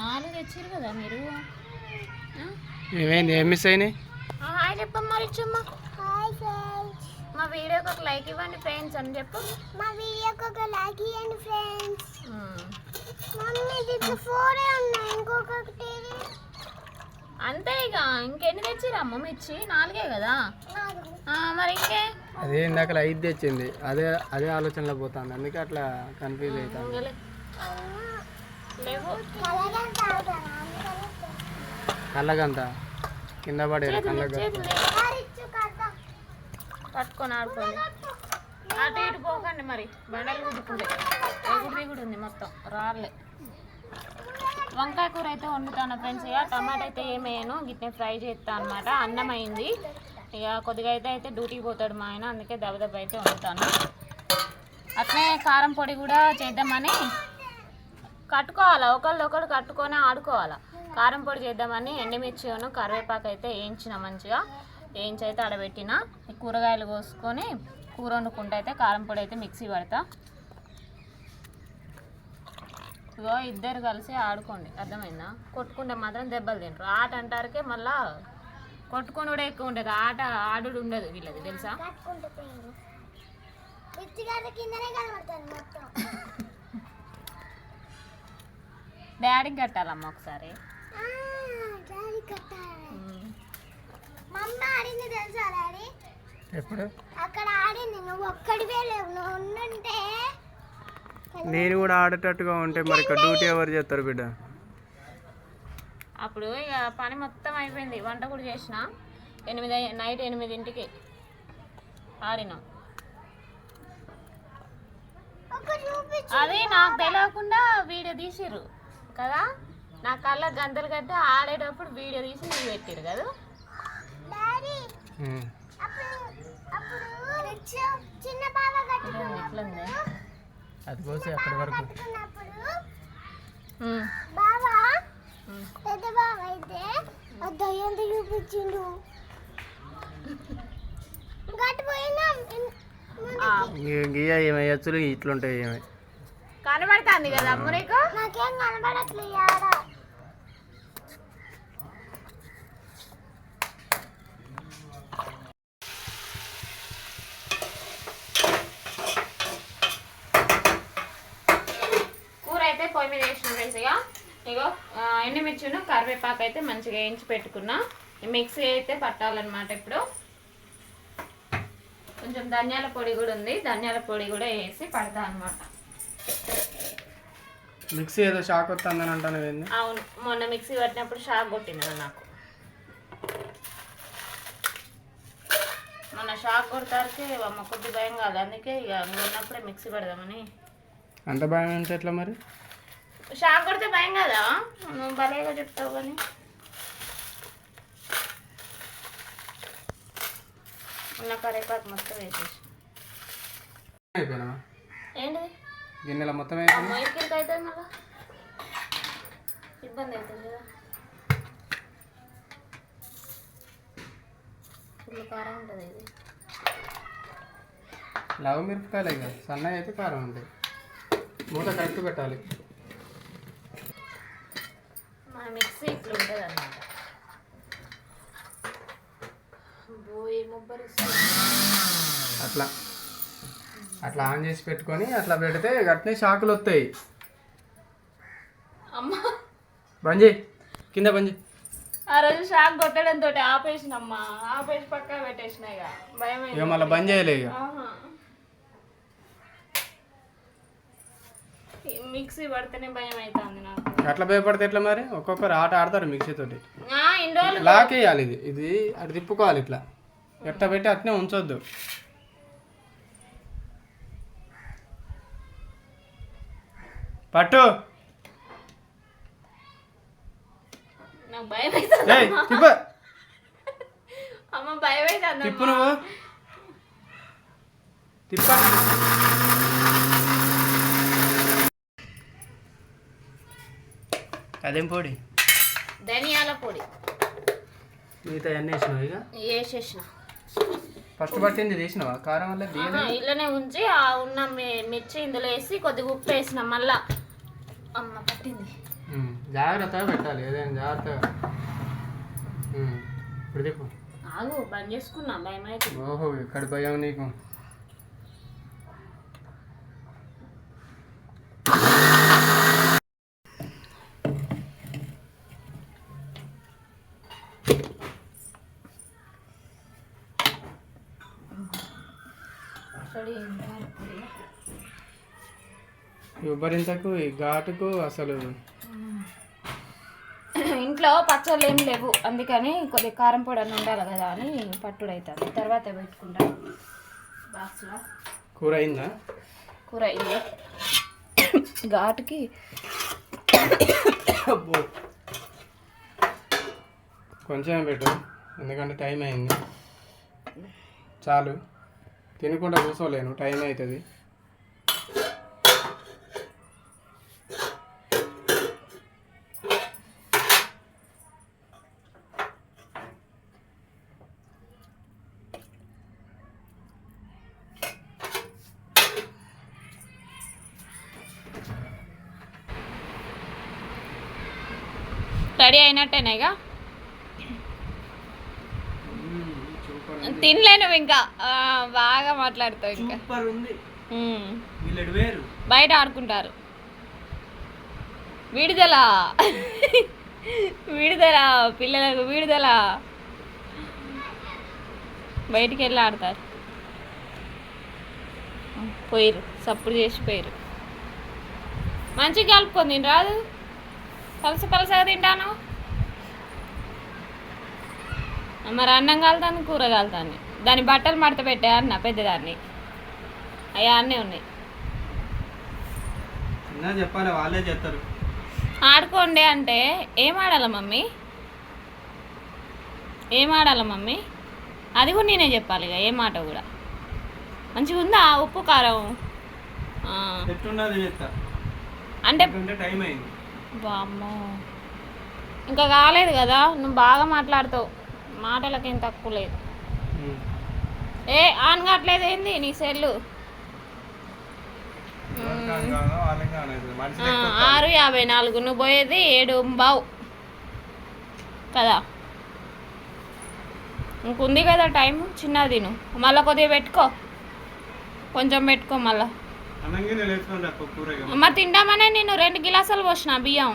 నాలుగు తెచ్చారు కదా మీరు? ఏమైంది? ఏం మిస్ అయినాయి? హాయ్ చెప్పమ్మా రిచ్చమ్మ హాయ్ ఫ్రెండ్స్. మా వీడియోకి ఒక లైక్ ఇవ్వండి ఫ్రెండ్స్ అని చెప్పు. మా వీడియోకి ఒక లైక్ ఇవ్వండి ఫ్రెండ్స్. మమ్మీ దీంట్లో ఫోరే ఉన్నాయి ఇంకొకటి అంతే ఇక ఇంకెన్ని తెచ్చిరమ్మ మిర్చి? నాలుగే కదా? ఆ, మరి ఇంకే? అదే ఇందాక ఐదు తెచ్చింది. అదే అదే ఆలోచనలో పోతుంది. అందుకే అట్లా కన్ఫ్యూజ్ అవుతాను కళ్ళకంత కింద పడేరా. పట్టుకొని ఆడుకోండి. అటు ఇటు పోకండి మరి. బండలు కుదుకుంటే ఎగుడు దిగుడు ఉంది మొత్తం. రాళ్ళే. వంకాయ కూర అయితే వండుతాను ఫ్రెండ్స్. ఇక టమాటా అయితే ఏమేయను గిట్నే ఫ్రై చేస్తాను అనమాట అన్నం అయింది. ఇక కొద్దిగా అయితే అయితే డ్యూటీకి పోతాడు మా ఆయన. అందుకే దెబ్బ అయితే వండుతాను. అట్లే కారం పొడి కూడా చేద్దామని కట్టుకోవాలా? ఒకళ్ళు ఒకడు కట్టుకొని ఆడుకోవాలా? కారం పొడి చేద్దామని ఎండుమిర్చిను కరివేపాకు అయితే వేయించిన మంచిగా. వేయించి అయితే ఆడబెట్టిన. ఈ కూరగాయలు కోసుకొని కూర వండుకుంటే అయితే కారం పొడి అయితే మిక్సీ పడతా. ఇగో ఇద్దరు కలిసి ఆడుకోండి. అర్థమైందా? కొట్టుకుంటే మాత్రం దెబ్బలు తింటారు ఆట అంటారుకే మళ్ళా కొట్టుకుని కూడా ఎక్కువ ఉండదు. ఆట ఆడుడు ఉండదు వీళ్ళది తెలుసా? డాడీకి కట్టాలమ్మ ఒకసారి. డాడీ. మమ్మీ ఆడింది తెలుసా డాడీ? ఎప్పుడు? అక్కడ ఆడింది. నువ్వు ఒక్కడివే లేవు. నువ్వు ఉండుంటే నేను కూడా ఆడేటట్టుగా ఉంటే మరి ఇక్కడ డ్యూటీ ఎవరు చేస్తారు బిడ్డ? అప్పుడు ఇక పని మొత్తం అయిపోయింది. వంట కూడా చేసిన. ఎనిమిది నైట్ ఎనిమిదింటికి ఆడినాం. అది నాకు తెలియకుండా వీడియో తీసిర్రు. కదా? నా కళ్ళ గంతలు కట్టి ఆడేటప్పుడు వీడియో తీసి నీకు పెట్టిరు కదా? అది కోసి అక్కడి వరకు. పెద్ద అయితే దయ్యంతో చూపించిండు ఇట్లుంటాయి ఏమై కనబడుతుంది కదా అమ్మ నీకు? నాకేం కనబడట్లేదు కూర అయితే పొయ్యి మీద వేసిన ఫ్రెండ్స్ ఇక ఇగో ఎండుమిర్చిను కరివేపాకు అయితే మంచిగా వేయించి పెట్టుకున్నా. మిక్సీ అయితే పట్టాలన్నమాట ఇప్పుడు. కొంచెం ధనియాల పొడి కూడా ఉంది. ధనియాల పొడి కూడా వేసి పడతా అనమాట మిక్సీ ఏదో షాక్ వస్తుందని అంటాను ఏంది? అవును మొన్న మిక్సీ పట్టినప్పుడు షాక్ కొట్టింది నాకు. మొన్న షాక్ కొడతారికి అమ్మ కొద్ది భయం కాదు అందుకే ఇక ఉన్నప్పుడే మిక్సీ పడదామని. అంత భయం అంటే ఎట్లా మరి? షాక్ కొడితే భయం కదా? నువ్వు భలేగా చెప్తావు కానీ. ఉన్న కరేపాకు మొత్తం వేసేసి ఏంటిది? గిన్నెల మొత్తం ఇబ్బంది అవుతుంది ఫుల్ కారం ఉంటుంది ఇది. లవ్ మిరపకాయలు ఇక. సన్నగా అయితే కారం ఉంటాయి మూత కరెక్ట్ పెట్టాలి. మా మిక్సీ ఇట్లా ఉంటుంది అన్నమాట ముబ్బరిస్తుంది. అట్లా. అట్లా ఆన్ చేసి పెట్టుకొని అట్లా పెడితే గట్నే షాకులు వస్తాయి. చేయి కింద చేయి ఆ రోజు షాక్ కొట్టడంతో ఆపేసినమ్మా. ఆపేసి పక్క పెట్టేసిన ఇక. భయం ఇక మళ్ళీ బంద్ చేయలే ఇక. మిక్సీ పడితేనే భయం అవుతుంది నాకు. అట్లా భయపడితే ఎట్లా మరి? ఒక్కొక్కరు ఆట ఆడతారు మిక్సీ తోటి. లాక్ వేయాలి ఇది. ఇది అటు తిప్పుకోవాలి ఇట్లా. ఎట్లా పెట్టి అట్నే ఉంచొద్దు. పట్టు. తిప్పు. తిప్పు నువ్వు. తిప్ప. అదేం పొడి? ధనియాల పొడి. మిగతా అన్నీ వేసినావు ఇక? వేసేసిన. ఫస్ట్ పట్టింది తీసినావా కారం వల్ల ఇళ్ళనే ఉంచి ఆ ఉన్న మిర్చి ఇందులో వేసి కొద్దిగా ఉప్పు వేసిన మళ్ళా. అమ్మ పట్టింది. జాగ్రత్తగా పెట్టాలి ఏదైనా జాగ్రత్తగా. ఇప్పుడు దిక్కు ఆగు బంద్ చేసుకున్నా భయం అయితే ఓహో ఇక్కడ భయం నీకు? ఉబ్బరింతకు ఈ ఘాటుకు అసలు? ఇంట్లో పచ్చళ్ళు ఏం లేవు. అందుకని కొద్దిగా కారం పొడి అని ఉండాలి కదా అని పట్టుడు అవుతుంది తర్వాత పెట్టుకుంటాను బాక్స్లో. కూర అయిందా? కూర అయింది. ఘాటుకి. కొంచెం పెట్టు. ఎందుకంటే టైం అయింది. చాలు. తినకుండా కూర్చోలేను. టైం అవుతుంది. రెడీ అయినట్టేనా ఇక సూపర్ తినలేను ఇంకా బాగా మాట్లాడుతావు ఇంకా. బయట ఆడుకుంటారు. విడుదల. విడుదల పిల్లలకు విడుదల. బయటికి వెళ్ళి ఆడతారు. పోయిరు సప్పుడు చేసి పోయిరు మంచిగా కలుపుకొని రాదు పలస పలసగా తింటాను. మరి అన్నం కాలుతాను కూర కాలుతాను. దాని బట్టలు మడత పెట్టా అన్న పెద్దదాన్ని. అయ్యా అన్నీ ఉన్నాయి. చెప్పాలి వాళ్ళే చేస్తారు. ఆడుకోండి అంటే ఏం ఆడాల మమ్మీ? ఏం ఆడాల మమ్మీ? అది కూడా నేనే చెప్పాలి ఇక ఏ మాట కూడా. మంచిగా ఉందా? ఉప్పు కారం? అంటే టైం అయింది. బామ్మో ఇంకా కాలేదు కదా నువ్వు బాగా మాట్లాడుతావు. మాటలకేం తక్కువ లేదు. ఏ ఆన్ కావట్లేదు ఏంది నీ సెల్లు? ఆరు యాభై నాలుగు. నువ్వు పోయేది ఏడు బావు. కదా? ఇంకుంది కదా టైం చిన్నది నువ్వు. మళ్ళీ కొద్దిగా పెట్టుకో. కొంచెం పెట్టుకో మళ్ళా. మరి తింటామనే నేను రెండు గిలాసాలు పోసిన బియ్యం.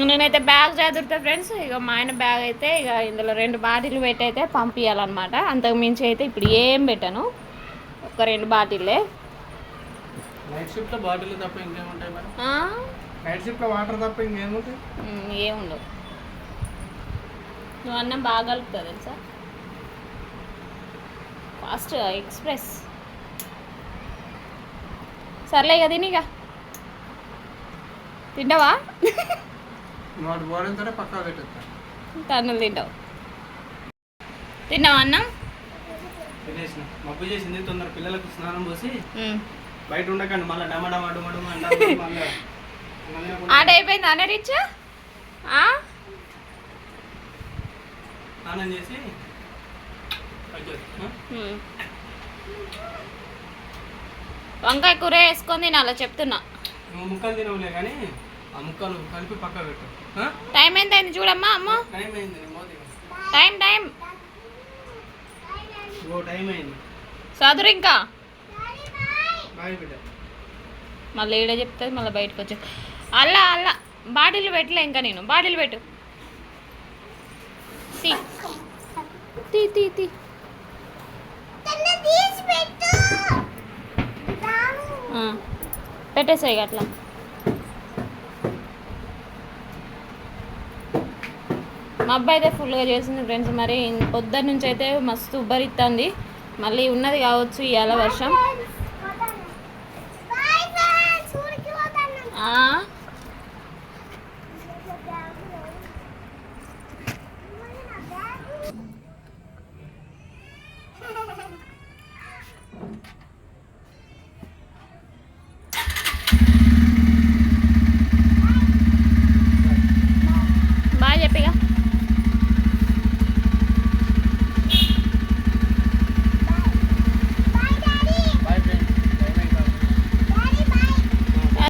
నేనైతే బ్యాగ్ చదువుతా ఫ్రెండ్స్ ఇక మా ఆయన బ్యాగ్ అయితే ఇక ఇందులో రెండు బాటిల్ పెట్టి అయితే పంపించాలన్నమాట అంతకు మించి అయితే ఇప్పుడు ఏం పెట్టాను. ఒక రెండు బాటిల్లే. నైట్ షిఫ్ట్లో బాటిల్ తప్ప ఇంకేముంటాయి మరి ఆ? నైట్ షిఫ్ట్లో వాటర్ తప్ప ఇంకేముంటాయి? మ్మ్, ఏముండవు. నువ్వు అన్నం బాగా కలుపుతావు తెలుసా? Fast express. సర్లే ఇక తినిగా తింటావా? తన్నులు తింటావు. తిన్నావా అన్నం? తినేసిన. మబ్బు చేసింది తొందర పిల్లలకు స్నానం పోసి. బయట ఉండకండి మళ్ళీ డమ డమ డమ డమ ఆట అయిపోయింది అనే రిచ్? స్నానం చేసి. వంకాయ కూర వేసుకొని తినాలి చెప్తున్నా. నువ్వు ముక్కలు తినవులే కానీ ఆ ముక్కలు కలిపి పక్క పెట్టు? టైం ఎంత అయింది చూడమ్మా అమ్మ? టైం అయింది. టైం టైం ఓ టైం అయింది. చదురు ఇంకా? మళ్ళీ ఈడ చెప్తుంది మళ్ళీ బయటకు వచ్చి అల్లా అల్లా. బాటిల్ పెట్టలే ఇంకా నేను. బాటిల్ పెట్టు. తీ తీ తీ. పెట్టేసాయి అట్లా. మా అబ్బాయి అయితే ఫుల్గా చేసింది ఫ్రెండ్స్. మరి పొద్దున్న నుంచి అయితే మస్తు ఉబ్బరిస్తుంది మళ్ళీ ఉన్నది కావచ్చు ఇవాళ వర్షం.